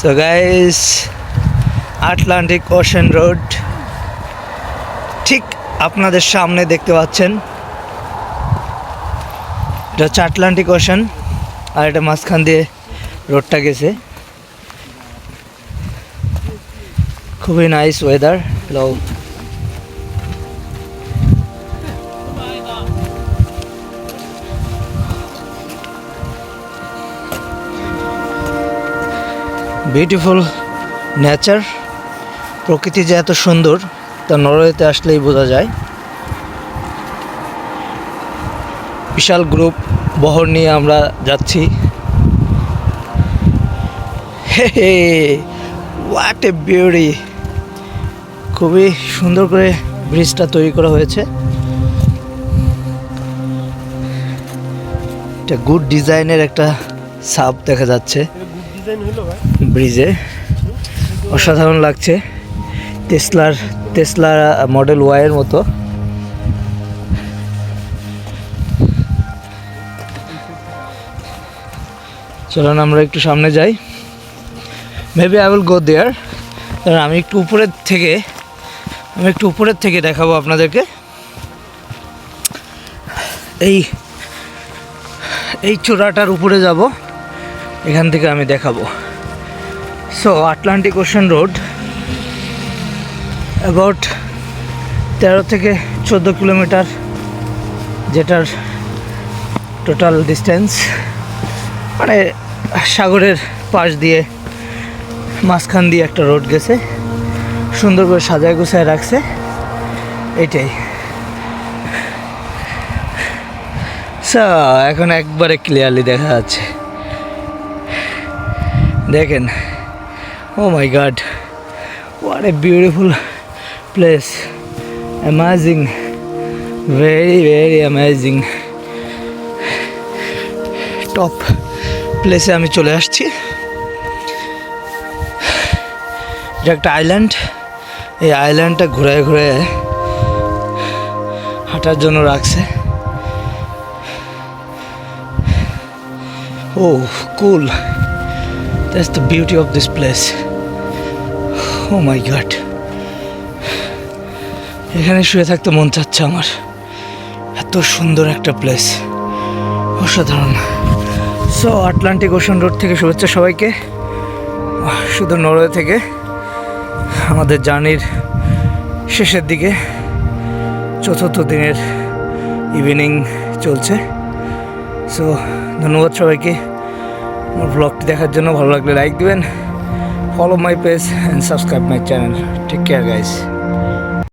So guys Atlantic Ocean Road ঠিক আপনাদের সামনে দেখতে পাচ্ছেন। এটা হচ্ছে আটলান্টিক ওশান আর এটা মাঝখান দিয়ে রোডটা গেছে। খুবই nice weather hello beautiful nature প্রকৃতি যে এত সুন্দর, তা নরওয়েতে আসলেই বোঝা যায়। বিশাল গ্রুপ বহর নিয়ে আমরা যাচ্ছি। হে হোয়াট এ বিউটি খুবই সুন্দর করে ব্রিজটা তৈরি করা হয়েছে। এটা গুড ডিজাইনের একটা সাপ দেখা যাচ্ছে। ব্রিজে। অসাধারণ লাগছে। টেসলার টেসলা মডেল ওয়াইয়ের মতো। চলুন আমরা একটু সামনে যাই। Maybe I will go there কারণ আমি একটু উপরের থেকে, আমি একটু উপরের থেকে দেখাবো আপনাদেরকে। এই এই চূড়াটার উপরে যাব। এখান থেকে আমি দেখাবো। So Atlantic Ocean Road about তেরো থেকে চোদ্দ কিলোমিটার, যেটার টোটাল ডিস্টেন্স মানে সাগরের পাশ দিয়ে মাঝখান দিয়ে একটা রোড গেছে। সুন্দর করে সাজায় গোছায় রাখছে। এটাই। এখন একবারে ক্লিয়ারলি দেখা যাচ্ছে। দেখেন ও my god what a beautiful place amazing very very amazing top প্লেসে আমি চলে আসছি। এটা একটা আইল্যান্ড এই আইল্যান্ডটা ঘুরে ঘুরে হাঁটার জন্য রাখছে। ও cool that's the beauty of this place oh my god এখানে শুয়ে থাকতে মন চাচ্ছে আমার। এত সুন্দর একটা প্লেস অসাধারণ। সো আটলান্টিক ওশান রোড থেকে শুভেচ্ছা সবাইকে। শুধু নরওয়ে থেকে। আমাদের জার্নির শেষের দিকে চতুর্থ দিনের ইভিনিং চলছে। সো ধন্যবাদ সবাইকে। আমার ব্লগটি দেখার জন্য ভালো লাগলে লাইক দিবেন। follow my page and subscribe my channel. Take care guys.